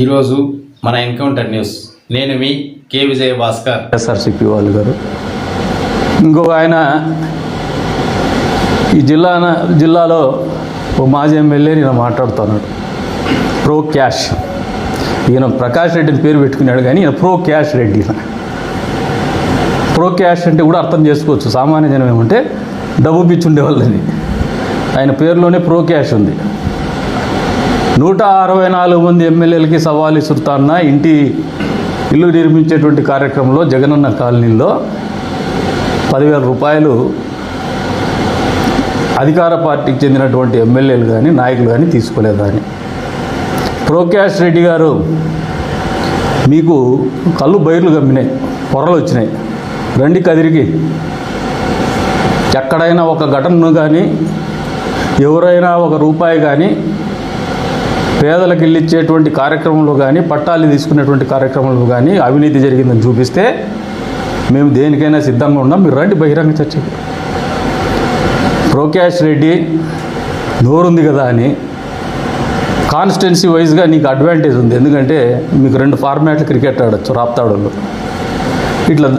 ఈరోజు మన encounter news. నేను మీ కే విజయ భాస్కర్. ఎస్ఆర్సిపి వాళ్ళు గారు. ఇంకొక ఆయన ఈ జిల్లా జిల్లాలో ఓ మాజీ ఎమ్మెల్యే నేను మాట్లాడుతున్నాడు. Pro cash. ఈయన ప్రకాష్ రెడ్డిని పేరు పెట్టుకున్నాడు కానీ ఈయన pro cash Reddy pro cash అంటే కూడా అర్థం చేసుకోవచ్చు. సామాన్య జనం ఏమంటే డబ్బు పిచ్చి ఉండేవాళ్ళని ఆయన పేరులోనే ప్రో క్యాష్ ఉంది. నూట అరవై నాలుగు మంది ఎమ్మెల్యేలకి సవాలు ఇస్తున్న ఇంటి ఇల్లు నిర్మించేటువంటి కార్యక్రమంలో జగనన్న కాలనీలో పదివేల రూపాయలు అధికార పార్టీకి చెందినటువంటి ఎమ్మెల్యేలు కానీ నాయకులు కానీ తీసుకోలేదని ప్రోకాష్ రెడ్డి గారు మీకు కళ్ళు బయర్లు గమ్మినాయి పొరలు వచ్చినాయి. రండి కదిరికి. ఎక్కడైనా ఒక ఘటనను కానీ ఎవరైనా ఒక రూపాయి కానీ పేదలకు ఇల్లిచ్చేటువంటి కార్యక్రమంలో కానీ పట్టాలు తీసుకునేటువంటి కార్యక్రమంలో కానీ అవినీతి జరిగిందని చూపిస్తే మేము దేనికైనా సిద్ధంగా ఉన్నాం. మీరు రండి బహిరంగ చర్చకి ప్రోక్యాష్ రెడ్డి నోరుంది కదా అని. కాన్స్టిట్యున్సీ వైజ్గా నీకు అడ్వాంటేజ్ ఉంది. ఎందుకంటే మీకు రెండు ఫార్మాట్లు క్రికెట్ ఆడచ్చు రాప్తాడులో. ఇట్లా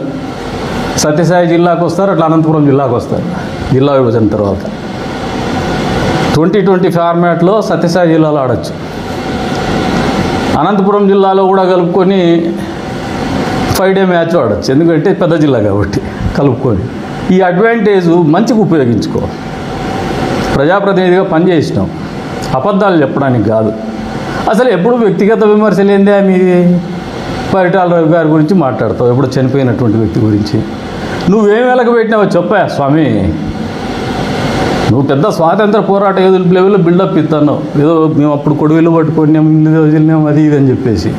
సత్యసాయి జిల్లాకు వస్తారు అట్లా అనంతపురం జిల్లాకు వస్తారు జిల్లా విభజన తర్వాత. ట్వంటీ ట్వంటీ ఫార్మాట్లో సత్యసాయి జిల్లాలో ఆడొచ్చు. అనంతపురం జిల్లాలో కూడా కలుపుకొని ఫైవ్ డే మ్యాచ్ ఆడచ్చు. ఎందుకంటే పెద్ద జిల్లా కాబట్టి కలుపుకొని. ఈ అడ్వాంటేజ్ మంచిగా ఉపయోగించుకో. ప్రజాప్రతినిధిగా పనిచేసినాం. అబద్ధాలు చెప్పడానికి కాదు. అసలు ఎప్పుడు వ్యక్తిగత విమర్శలు ఏందే మీది పరిటాల రవి గారి గురించి మాట్లాడతావు? ఎప్పుడు చనిపోయినటువంటి వ్యక్తి గురించి. నువ్వేం వెలకబెట్టినావో చెప్పా స్వామి. నువ్వు పెద్ద స్వాతంత్ర పోరాట యోధుల లెవెల్లో బిల్డప్ ఇస్తాను ఏదో మేము అప్పుడు కొడువులు పట్టుకొని ముందు వదిలినాం అది ఇది అని చెప్పేసి.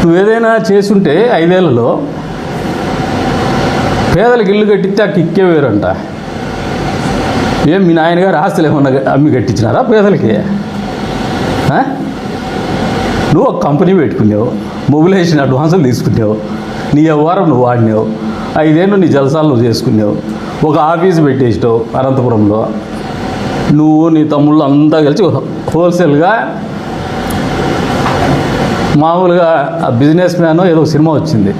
నువ్వు ఏదైనా చేసుంటే ఐదేళ్ళలో పేదలకు ఇల్లు కట్టిస్తే ఆ కిక్కే వేరంట. ఏం మీ నాయనగారు ఆస్తులు ఏమన్నా అమ్మి కట్టించినారా పేదలకి? నువ్వు ఒక కంపెనీ పెట్టుకున్నావు మొబిలైజేషన్ అడ్వాన్సులు తీసుకున్నావు నీ వ్యవహారం నువ్వు వాడినావు ఐదేళ్ళు నీ జలసాలు నువ్వు చేసుకున్నావు. ఒక ఆఫీస్ పెట్టేసినావు అనంతపురంలో. నువ్వు నీ తమ్ముళ్ళు అంతా కలిసి హోల్సేల్గా మామూలుగా ఆ బిజినెస్ మ్యాన్ ఏదో సినిమా వచ్చింది.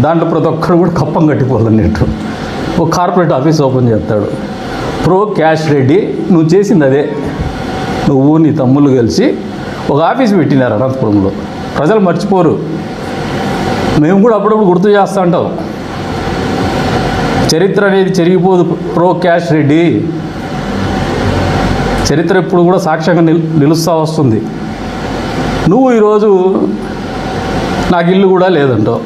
దాంట్లో ప్రతి ఒక్కరు కూడా కప్పం కట్టిపోవాలన్నట్టు ఒక కార్పొరేట్ ఆఫీస్ ఓపెన్ చేస్తాడు. ప్రో క్యాష్ రెడ్డి నువ్వు చేసింది అదే. నువ్వు నీ తమ్ముళ్ళు కలిసి ఒక ఆఫీస్ పెట్టినారు అనంతపురంలో. ప్రజలు మర్చిపోరు. మేము కూడా అప్పుడప్పుడు గుర్తు చేస్తూ ఉంటాం. చరిత్ర అనేది చెరిగిపోదు ప్రో క్యాష్ రెడ్డి. చరిత్ర ఎప్పుడు కూడా సాక్ష్యంగా నిల్ నిలుస్తూ వస్తుంది. నువ్వు ఈరోజు నాకు ఇల్లు కూడా లేదంటావు.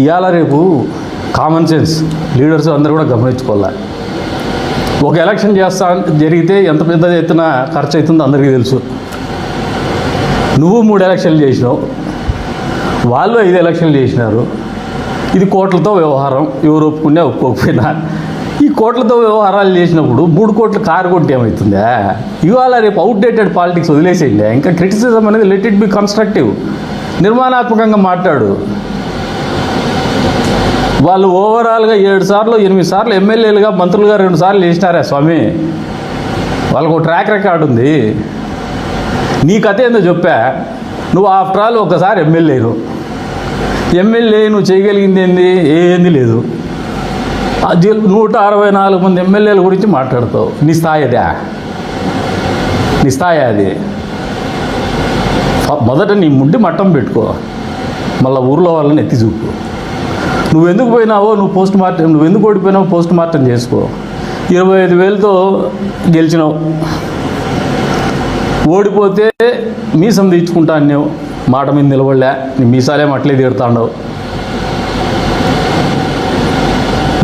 ఇవాళ రేపు కామన్ సెన్స్ లీడర్స్ అందరూ కూడా గమనించుకోవాలి? ఒక ఎలక్షన్ చేస్తా జరిగితే ఎంత పెద్ద ఎత్తున ఖర్చు అవుతుందో అందరికీ తెలుసు. నువ్వు మూడు ఎలక్షన్లు చేసినావు. వాళ్ళు ఐదు ఎలక్షన్లు చేసినారు. ఇది కోట్లతో వ్యవహారం. ఎవరు ఒప్పుకున్నా ఒప్పుకోకపోయినా. ఈ కోట్లతో వ్యవహారాలు చేసినప్పుడు మూడు కోట్ల కారు కొట్టి ఏమవుతుందా ఇవాళ రేపు అవుట్డేటెడ్ పాలిటిక్స్ వదిలేసేయండి. ఇంకా క్రిటిసిజం అనేది లెట్ ఇట్ బి కన్స్ట్రక్టివ్ నిర్మాణాత్మకంగా మాట్లాడు. వాళ్ళు ఓవరాల్గా ఏడు సార్లు ఎనిమిది సార్లు ఎమ్మెల్యేలుగా మంత్రులుగా రెండు సార్లు చేసినారా స్వామి. వాళ్ళకు ఒక ట్రాక్ రికార్డు ఉంది. నీ కథ ఏందో చెప్పా. నువ్వు ఆఫ్టర్ ఆల్ ఒకసారి ఎమ్మెల్యేను ఎమ్మెల్యే నువ్వు చేయగలిగింది ఏంది? ఏంది లేదు. నూట అరవై నాలుగు మంది ఎమ్మెల్యేల గురించి మాట్లాడతావు నీ స్థాయి అదే నీ స్థాయి అది మొదట నీ ముండి మట్టం పెట్టుకో. మళ్ళీ ఊర్లో వాళ్ళని ఎత్తి చూపు. నువ్వు ఎందుకు పోయినావో నువ్వు పోస్ట్ మార్టం నువ్వు ఎందుకు ఓడిపోయినావో పోస్ట్ మార్టం చేసుకో. ఇరవై ఐదు వేలతో గెలిచినావు. ఓడిపోతే మీసం తీర్చుకుంటా అన్నావు. మాట మీద నిలబడలే నీ మీసాలేం అట్లే తీరుతాండవు.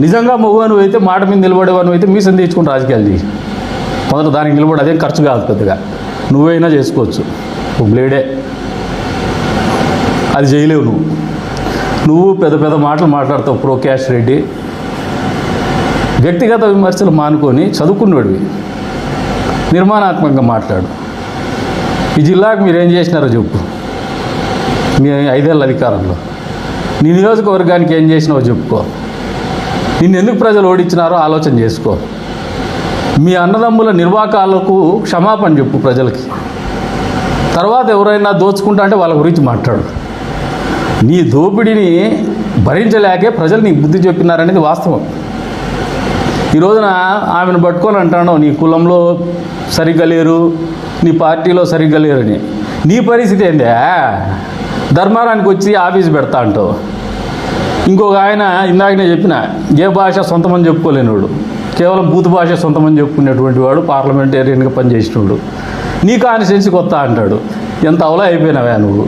నిజంగా మగవా నువ్వైతే మాట మీద నిలబడేవా నువ్వైతే మీసం తీర్చుకుని రాజకీయాలు చేయి. మొదట దానికి నిలబడి అదేం ఖర్చు కాదు పెద్దగా. నువ్వైనా చేసుకోవచ్చు. ఒక బ్లేడే. అది చేయలేవు నువ్వు. నువ్వు పెద్ద పెద్ద మాటలు మాట్లాడతావు ప్రో క్యాష్ రెడ్డి. వ్యక్తిగత విమర్శలు మానుకొని చదువుకున్నవాడివి నిర్మాణాత్మకంగా మాట్లాడు. ఈ జిల్లాకు మీరేం చేసినారో చెప్పు. మీ ఐదేళ్ళ అధికారంలో. నీ నియోజకవర్గానికి ఏం చేసినావో చెప్పుకో. నిన్ను ఎందుకు ప్రజలు ఓడించినారో ఆలోచన చేసుకో. మీ అన్నదమ్ముల నిర్వాకాలకు క్షమాపణ చెప్పు ప్రజలకి. తర్వాత ఎవరైనా దోచుకుంటా అంటే వాళ్ళ గురించి మాట్లాడు. నీ దోపిడీని భరించలేకే ప్రజలు నీకు బుద్ధి చెప్పినారనేది వాస్తవం. ఈ రోజున ఆమెను పట్టుకొని అంటాను నీ కులంలో సరిగ్గా లేరు నీ పార్టీలో సరిగ్గా లేరని. నీ పరిస్థితి ఏందే? ధర్మారానికి వచ్చి ఆఫీస్ పెడతా అంటావు. ఇంకొక ఆయన ఇందాకనే చెప్పిన ఏ భాష సొంతమని చెప్పుకోలేనివాడు కేవలం బూత్ భాష సొంతమని చెప్పుకునేటువంటి వాడు పార్లమెంటేరియన్గా పనిచేసినవాడు నీ కాన్స్టిట్యున్సీ కొత్త అంటాడు. ఎంత అవలా అయిపోయినావా నువ్వు.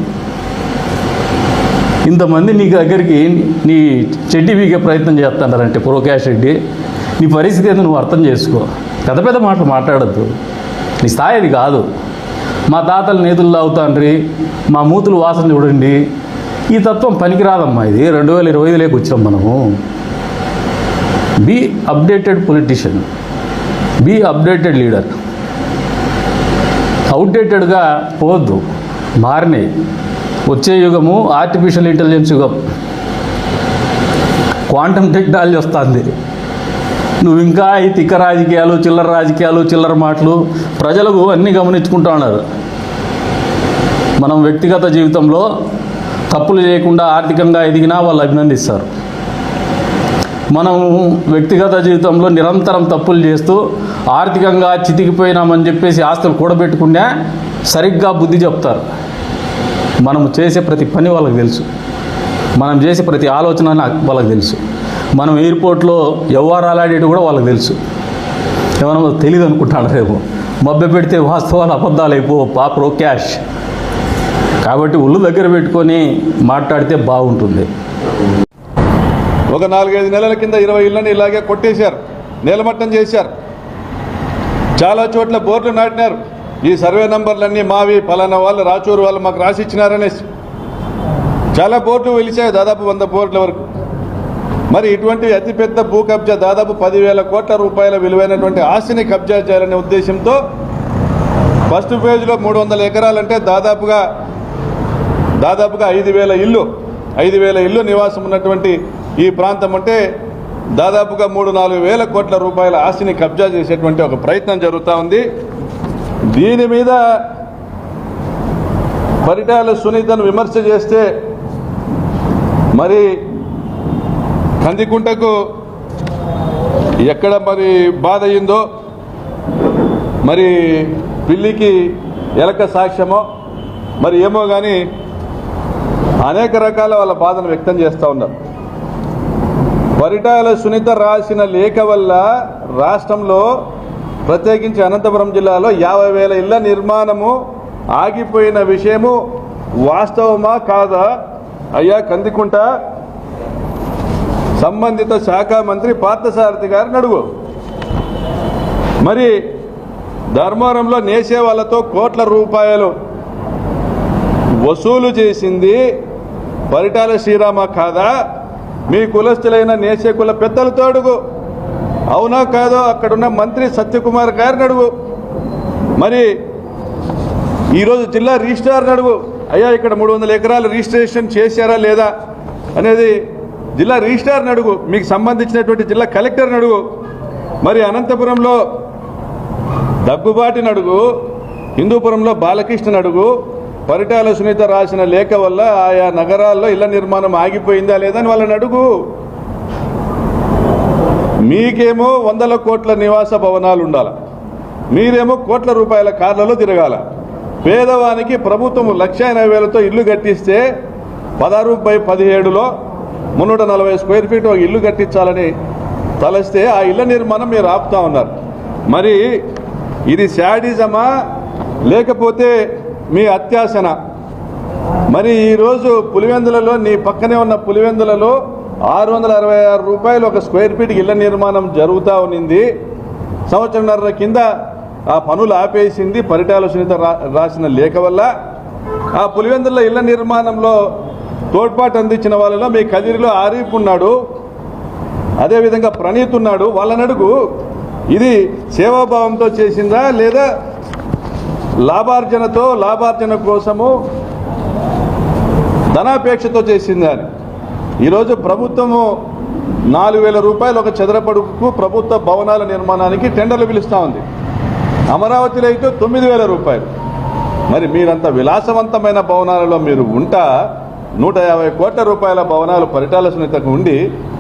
ఇంతమంది నీ దగ్గరికి నీ చెడ్డి వీగే ప్రయత్నం చేస్తున్నారంటే పురోకాష్ రెడ్డి నీ పరిస్థితి ఏదో నువ్వు అర్థం చేసుకో. పెద్ద పెద్ద మాటలు మాట్లాడద్దు. నీ స్థాయి అది కాదు. మా తాతలు నేతులు అవుతాండ్రి మా మూతులు వాసన చూడండి. ఈ తత్వం పనికిరాదమ్మా ఇది. రెండు వేల ఇరవై ఐదులోకి వచ్చాం మనము. Be updated politician be updated leader అవుట్డేటెడ్గా పోవద్దు. మారినాయి వచ్చే యుగము ఆర్టిఫిషియల్ ఇంటెలిజెన్స్ యుగం. క్వాంటమ్ టెక్నాలజీ వస్తుంది. నువ్వు ఇంకా ఈ తిక్క రాజకీయాలు చిల్లర రాజకీయాలు చిల్లర మాటలు ప్రజలకు అన్నీ గమనించుకుంటా ఉన్నారు. మనం వ్యక్తిగత జీవితంలో తప్పులు చేయకుండా ఆర్థికంగా ఎదిగినా వాళ్ళు అభినందిస్తారు. మనం వ్యక్తిగత జీవితంలో నిరంతరం తప్పులు చేస్తూ ఆర్థికంగా చితికిపోయినామని చెప్పేసి ఆస్తులు కూడబెట్టుకున్నా సరిగ్గా బుద్ధి చెప్తారు. మనం చేసే ప్రతి పని వాళ్ళకి తెలుసు. మనం చేసే ప్రతి ఆలోచన నాకు వాళ్ళకి తెలుసు. మనం ఎయిర్పోర్ట్లో ఎవరు అలాడేటి కూడా వాళ్ళకి తెలుసు. ఏమన్నా తెలియదు అనుకుంటాడు రేపు? మభ్య పెడితే వాస్తవాలు అబద్ధాలు అయిపో పాప్రో క్యాష్. కాబట్టి ఒళ్ళు దగ్గర పెట్టుకొని మాట్లాడితే బాగుంటుంది. ఒక నాలుగైదు నెలల కింద ఇరవై ఇళ్ళని ఇలాగే కొట్టేశారు. నేలమట్టం చేశారు. చాలా చోట్ల బోర్డులు నాటినారు. ఈ సర్వే నంబర్లన్నీ మావి పలానా వాళ్ళు రాచూరు వాళ్ళు మాకు రాసి ఇచ్చినారనేసి చాలా బోర్డులు వెలిచాయి దాదాపు వంద బోర్డుల వరకు. మరి ఇటువంటి అతిపెద్ద భూ కబ్జా దాదాపు పదివేల కోట్ల రూపాయల విలువైనటువంటి ఆస్తిని కబ్జా చేయాలనే ఉద్దేశంతో ఫస్ట్ ఫేజ్లో మూడు వందల ఎకరాలంటే దాదాపుగా దాదాపుగా ఐదు వేల ఇల్లు ఐదు వేల ఇల్లు నివాసం ఉన్నటువంటి ఈ ప్రాంతం అంటే దాదాపుగా మూడు నాలుగు వేల కోట్ల రూపాయల ఆస్తిని కబ్జా చేసేటువంటి ఒక ప్రయత్నం జరుగుతూ ఉంది. దీని మీద పరిటాల సునీతను విమర్శ చేస్తే మరి కందికుంటకు ఎక్కడ మరి బాధ అయిందో మరి పిల్లికి ఎలక సాక్ష్యమో మరి ఏమో కానీ అనేక రకాల వాళ్ళ బాధను వ్యక్తం చేస్తూ ఉన్నారు. పరిటాల సునీత రాసిన లేఖ వల్ల రాష్ట్రంలో ప్రత్యేకించి అనంతపురం జిల్లాలో యాభై వేల ఇళ్ళ నిర్మాణము ఆగిపోయిన విషయము వాస్తవమా కాదా? అయ్యా కందికుంట సంబంధిత శాఖ మంత్రి పార్థసారథి గారిని అడుగు. మరి ధర్మవరంలో నేసే వాళ్ళతో కోట్ల రూపాయలు వసూలు చేసింది పరిటాల శ్రీరామ కాదా? మీ కులస్తులైన నేసే కుల పెద్దలతో అడుగు. అవునా కాదో అక్కడున్న మంత్రి సత్యకుమార్ గారిని అడుగు. మరి ఈరోజు జిల్లా రిజిస్ట్రార్ని అడుగు. అయ్యా ఇక్కడ మూడు వందల ఎకరాలు రిజిస్ట్రేషన్ చేశారా లేదా? అనేది జిల్లా రిజిస్ట్రార్ని అడుగు. మీకు సంబంధించినటువంటి జిల్లా కలెక్టర్ని అడుగు. మరి అనంతపురంలో దగ్గుబాటిని అడుగు. హిందూపురంలో బాలకృష్ణని అడుగు. పరిటాల సునీత రాసిన లేఖ వల్ల ఆయా నగరాల్లో ఇళ్ళ నిర్మాణం ఆగిపోయిందా లేదా అని వాళ్ళని అడుగు. మీకేమో వందల కోట్ల నివాస భవనాలు ఉండాలి. మీరేమో కోట్ల రూపాయల కార్లలో తిరగాల. పేదవానికి ప్రభుత్వం లక్ష వేలతో ఇల్లు కట్టిస్తే పదహారు బై పదిహేడులో మున్నూట నలభై స్క్వేర్ ఫీట్ ఒక ఇల్లు కట్టించాలని తలస్తే ఆ ఇళ్ళ నిర్మాణం మీరు ఆపుతా ఉన్నారు. మరి ఇది శాడిజమా? లేకపోతే మీ అత్యాసన మరి ఈరోజు పులివెందులలో నీ పక్కనే ఉన్న పులివెందులలో ఆరు వందల అరవై ఆరు రూపాయలు ఒక స్క్వేర్ ఫీట్ ఇళ్ళ నిర్మాణం జరుగుతూ ఉన్నింది. సంవత్సరంన్నర కింద ఆ పనులు ఆపేసింది పరిటాల సునీత రా రాసిన లేఖ వల్ల. ఆ పులివెందుల ఇళ్ళ నిర్మాణంలో తోడ్పాటు అందించిన వాళ్ళలో మీ కదిరిలో ఆరీఫ్ ఉన్నాడు. అదేవిధంగా ప్రణీత్ ఉన్నాడు. వాళ్ళని అడుగు. ఇది సేవాభావంతో చేసిందా లేదా లాభార్జనతో లాభార్జన కోసము ధనాపేక్షతో చేసిందా అని. ఈరోజు ప్రభుత్వము నాలుగు వేల రూపాయలు ఒక చదరపడుకు ప్రభుత్వ భవనాల నిర్మాణానికి టెండర్లు పిలుస్తూ ఉంది. అమరావతిలో అయితే తొమ్మిది వేల రూపాయలు. మరి మీరంత విలాసవంతమైన భవనాలలో మీరు ఉంటా నూట యాభై కోట్ల రూపాయల భవనాలు పరిటాలసునితకు ఉండి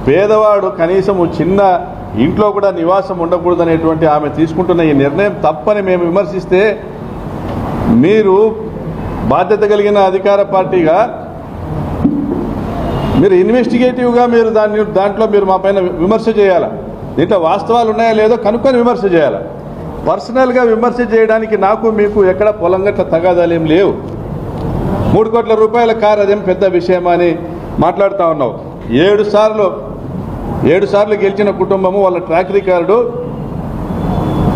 పేదవాడు కనీసం చిన్న ఇంట్లో కూడా నివాసం ఉండకూడదనేటువంటి ఆమె తీసుకుంటున్న ఈ నిర్ణయం తప్పని మేము విమర్శిస్తే మీరు బాధ్యత కలిగిన అధికార పార్టీగా మీరు ఇన్వెస్టిగేటివ్గా మీరు దాన్ని దాంట్లో మీరు మా పైన విమర్శ చేయాలి? దీంట్లో వాస్తవాలు ఉన్నాయా లేదో కనుక్కొని విమర్శ చేయాలి? పర్సనల్గా విమర్శ చేయడానికి నాకు మీకు ఎక్కడ పొలంగట్ల తగాదాలు ఏం లేవు. మూడు కోట్ల రూపాయల కారు అదేం పెద్ద విషయమా అని మాట్లాడుతూ ఉన్నావు. ఏడు సార్లు ఏడు సార్లు గెలిచిన కుటుంబము వాళ్ళ ట్రాక్ రికార్డు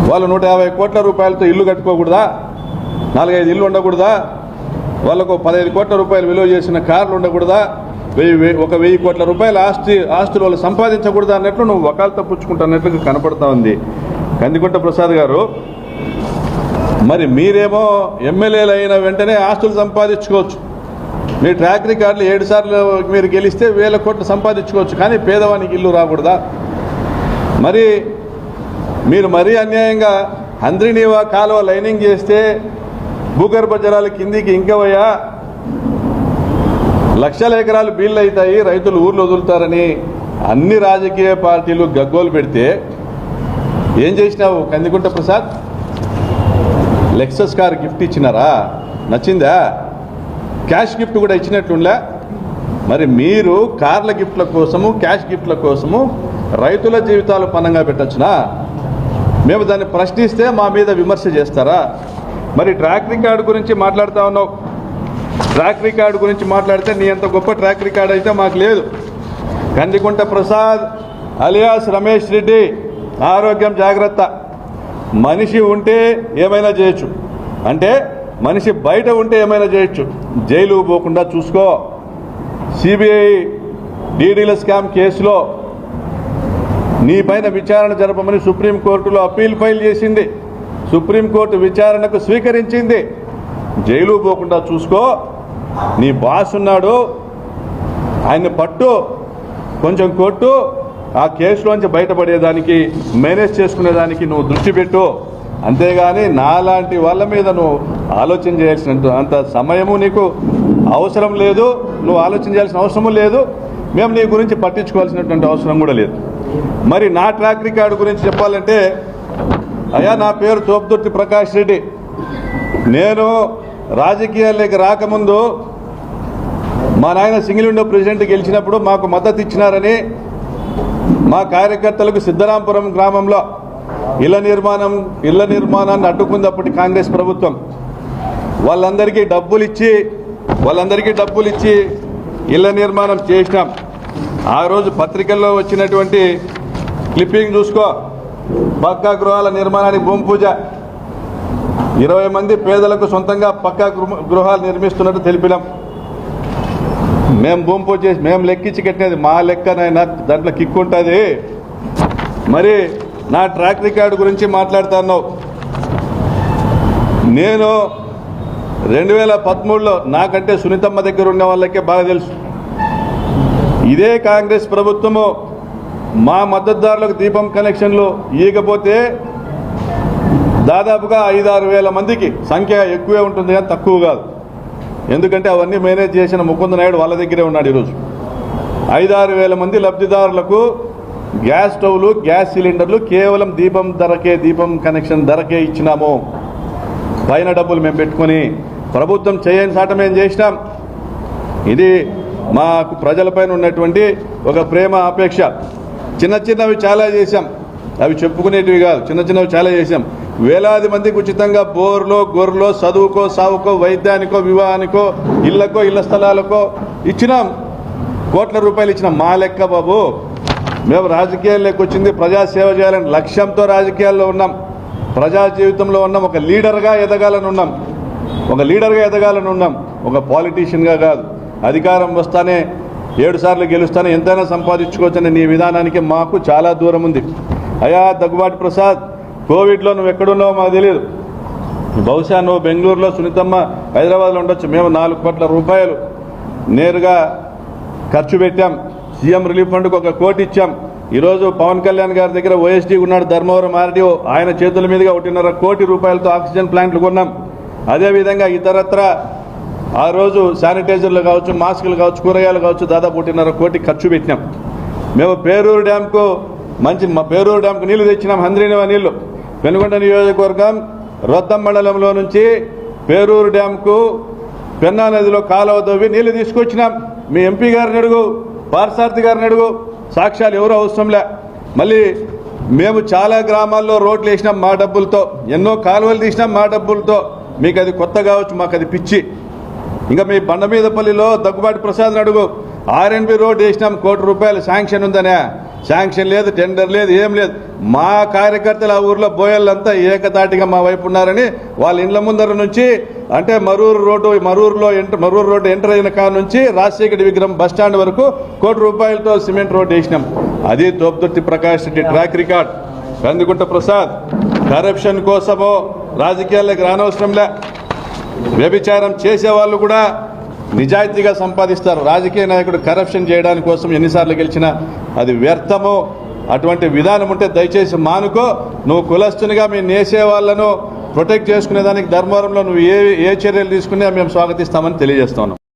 వాళ్ళు నూట యాభై కోట్ల రూపాయలతో ఇల్లు కట్టుకోకూడదా? నాలుగైదు ఇల్లు ఉండకూడదా? వాళ్ళకు పదహైదు కోట్ల రూపాయలు విలువ చేసిన కార్లు ఉండకూడదా? వెయ్యి ఒక వెయ్యి కోట్ల రూపాయల ఆస్తి ఆస్తులు వాళ్ళు సంపాదించకూడదా అన్నట్లు నువ్వు వకాలతో పుచ్చుకుంటున్నట్లుగా కనపడతా ఉంది. కందికుంట ప్రసాద్ గారు మరి మీరేమో ఎమ్మెల్యేలు అయిన వెంటనే ఆస్తులు సంపాదించుకోవచ్చు. మీ ట్రాక్ రికార్డులు ఏడు సార్లు మీరు గెలిస్తే వేల కోట్లు సంపాదించుకోవచ్చు కానీ పేదవానికి ఇల్లు రాకూడదా? మరి మీరు మరీ అన్యాయంగా అంద్రినీవా కాలువ లైనింగ్ చేస్తే భూగర్భ జలాలు కిందికి ఇంకవయ్యా? లక్షల ఎకరాలు బిల్లు అవుతాయి రైతులు ఊర్లు వదులుతారని అన్ని రాజకీయ పార్టీలు గగ్గోలు పెడితే ఏం చేసినావు Kandikunta Prasad? Lexus car gift ఇచ్చినారా? నచ్చిందా? క్యాష్ గిఫ్ట్ కూడా ఇచ్చినట్లుండే మరి మీరు కార్ల గిఫ్ట్ల కోసము క్యాష్ గిఫ్ట్ల కోసము రైతుల జీవితాలు పనంగా పెట్టచ్చునా? మేము దాన్ని ప్రశ్నిస్తే మా మీద విమర్శ చేస్తారా? మరి ట్రాక్ రికార్డు గురించి మాట్లాడుతా ఉన్నావు. ట్రాక్ రికార్డు గురించి మాట్లాడితే నీ అంత గొప్ప ట్రాక్ రికార్డు అయితే మాకు లేదు. కందికుంట ప్రసాద్ అలియాస్ రమేష్ రెడ్డి ఆరోగ్యం జాగ్రత్త. మనిషి ఉంటే ఏమైనా చేయొచ్చు. అంటే మనిషి బయట ఉంటే ఏమైనా చేయొచ్చు. జైలు పోకుండా చూసుకో. సిబిఐ డీడీల స్కామ్ కేసులో నీ పైన విచారణ జరపమని సుప్రీంకోర్టులో అప్పీల్ ఫైల్ చేసింది. సుప్రీంకోర్టు విచారణకు స్వీకరించింది. జైలు పోకుండా చూసుకో. నీ బాస్ ఉన్నాడు. ఆయన్ని పట్టు. కొంచెం కొట్టు. ఆ కేసులోంచి బయటపడేదానికి మేనేజ్ చేసుకునేదానికి నువ్వు దృష్టి పెట్టు. అంతేగాని నాలాంటి వాళ్ళ మీద నువ్వు ఆలోచన చేయాల్సిన అంత సమయము నీకు అవసరం లేదు. నువ్వు ఆలోచన చేయాల్సిన అవసరము లేదు. మేము నీ గురించి పట్టించుకోవాల్సినటువంటి అవసరం కూడా లేదు. మరి నా ట్రాక్ రికార్డు గురించి చెప్పాలంటే అయ్యా నా పేరు తోపుదుర్తి ప్రకాష్ రెడ్డి. నేను రాజకీయాల్లోకి రాకముందు మా నాయన సింగిల్ విండో ప్రెసిడెంట్ గెలిచినప్పుడు మాకు మద్దతు ఇచ్చినారని మా కార్యకర్తలకు సిద్ధరాంపురం గ్రామంలో ఇళ్ళ నిర్మాణం ఇళ్ళ నిర్మాణాన్ని అడ్డుకుంది అప్పటి కాంగ్రెస్ ప్రభుత్వం. వాళ్ళందరికీ డబ్బులు ఇచ్చి వాళ్ళందరికీ డబ్బులు ఇచ్చి ఇళ్ళ నిర్మాణం చేసినాం. ఆ రోజు పత్రికల్లో వచ్చినటువంటి క్లిప్పింగ్ చూసుకో. పక్కా గృహాల నిర్మాణానికి భూమి పూజ. ఇరవై మంది పేదలకు సొంతంగా పక్కా గృహ- గృహాలు నిర్మిస్తున్నట్టు తెలిపినాం. మేము భూమి పూజ చేసి మేము లెక్కించి కట్టినది మా లెక్కనైనా దాంట్లో కిక్ ఉంటుంది. మరి నా ట్రాక్ రికార్డు గురించి మాట్లాడుతున్నావు నేను రెండు వేల పదమూడులో నాకంటే సునీతమ్మ దగ్గర ఉన్న వాళ్ళకే బాగా తెలుసు. ఇదే కాంగ్రెస్ ప్రభుత్వము మా మద్దతుదారులకు దీపం కనెక్షన్లు ఇవ్వకపోతే దాదాపుగా ఐదారు వేల మందికి సంఖ్య ఎక్కువే ఉంటుంది కానీ తక్కువ కాదు. ఎందుకంటే అవన్నీ మేనేజ్ చేసిన ముకుంద నాయుడు వాళ్ళ దగ్గరే ఉన్నాడు ఈరోజు. ఐదారు వేల మంది లబ్ధిదారులకు గ్యాస్ స్టవ్లు గ్యాస్ సిలిండర్లు కేవలం దీపం ధరకే దీపం కనెక్షన్ ధరకే ఇచ్చినాము. పైన డబ్బులు మేము పెట్టుకొని ప్రభుత్వం చేయని సాట మేము చేసినాం. ఇది మాకు ప్రజలపైన ఉన్నటువంటి ఒక ప్రేమ అపేక్ష. చిన్న చిన్నవి చాలా చేశాం. అవి చెప్పుకునేటివి కాదు చిన్న చిన్నవి చాలా చేశాం. వేలాది మందికి ఉచితంగా బోర్లో గొర్రెలో చదువుకో సావుకో వైద్యానికో వివాహానికో ఇళ్ళకో ఇళ్ళ స్థలాలకో ఇచ్చినాం. కోట్ల రూపాయలు ఇచ్చినాం మా లెక్క బాబు. మేము రాజకీయాల్లోకి వచ్చింది ప్రజాసేవ చేయాలని లక్ష్యంతో రాజకీయాల్లో ఉన్నాం. ప్రజా జీవితంలో ఉన్నాం ఒక లీడర్గా ఎదగాలని ఉన్నాం. ఒక లీడర్గా ఎదగాలని ఉన్నాం. ఒక పాలిటీషియన్గా కాదు. అధికారం వస్తానే ఏడు సార్లు గెలుస్తానే ఎంతైనా సంపాదించుకోవచ్చని నీ విధానానికి మాకు చాలా దూరం ఉంది. అయా దగ్గుబాటి ప్రసాద్ కోవిడ్లో నువ్వు ఎక్కడున్నావో మాకు తెలియదు బహుశా నువ్వు బెంగళూరులో సునీతమ్మ హైదరాబాద్లో ఉండొచ్చు. మేము నాలుగు కోట్ల రూపాయలు నేరుగా ఖర్చు పెట్టాం. సీఎం రిలీఫ్ ఫండ్కి ఒక కోటి ఇచ్చాం. ఈరోజు పవన్ కళ్యాణ్ గారి దగ్గర ఓఎస్డీ ఉన్నాడు ధర్మవరం ఆర్డీఓ ఆయన చేతుల మీదుగా ఒకటిన్నర కోటి రూపాయలతో ఆక్సిజన్ ప్లాంట్లు కొన్నాం. అదేవిధంగా ఇతరత్ర ఆ రోజు శానిటైజర్లు కావచ్చు మాస్కులు కావచ్చు కూరగాయలు కావచ్చు దాదాపు ఒకటిన్నర కోటి ఖర్చు పెట్టినాం. మేము పేరూరు డ్యాంకు మంచి మా పేరూరు డ్యాంకు నీళ్ళు తెచ్చినాం హంద్రీనివా నీళ్ళు. వెనుగొండ నియోజకవర్గం రొద్దం మండలంలో నుంచి పేరూరు డ్యాంకు పెన్నా నదిలో కాలువ తవ్వి నీళ్ళు తీసుకొచ్చినాం. మీ ఎంపీ గారిని అడుగు పార్సార్థి గారిని అడుగు. సాక్ష్యాలు ఎవరు అవసరంలే మళ్ళీ మేము చాలా గ్రామాల్లో రోడ్లు వేసినాం మా డబ్బులతో. ఎన్నో కాలువలు తీసినాం మా డబ్బులతో. మీకు అది కొత్త కావచ్చు మాకు అది పిచ్చి. ఇంకా మీ బండమీదపల్లిలో దగ్గుబాటి ప్రసాద్ అడుగు. ఆర్ఎన్బి రోడ్ వేసినాం కోటి రూపాయలు శాంక్షన్ ఉందనే. శాంక్షన్ లేదు టెండర్ లేదు ఏం లేదు. మా కార్యకర్తలు ఆ ఊర్లో బోయలంతా ఏకతాటిగా మా వైపు ఉన్నారని వాళ్ళ ఇండ్ల ముందర నుంచి అంటే మరూరు రోడ్డు మరూరులో ఎంటర్ మరూరు రోడ్డు ఎంటర్ అయిన కాడ నుంచి రాజశేఖర విగ్రహం బస్ స్టాండ్ వరకు కోటి రూపాయలతో సిమెంట్ రోడ్డు వేసినాం. అది Thopudurthi Prakash Reddy track record. Kandukunta Prasad corruption కోసమో రాజకీయాలకు రానవసరంలే. వ్యభిచారం చేసే వాళ్ళు కూడా నిజాయితీగా సంపాదిస్తారు. రాజకీయ నాయకుడు కరప్షన్ చేయడానికి కోసం ఎన్నిసార్లు గెలిచినా అది వ్యర్థము అటువంటి విధానం ఉంటే దయచేసి మానుకో. నువ్వు కులస్తునిగా మీ నేసే వాళ్ళను ప్రొటెక్ట్ చేసుకునే దానికి ధర్మవరంలో నువ్వు ఏ ఏ చర్యలు తీసుకున్నా మేము స్వాగతిస్తామని తెలియజేస్తాను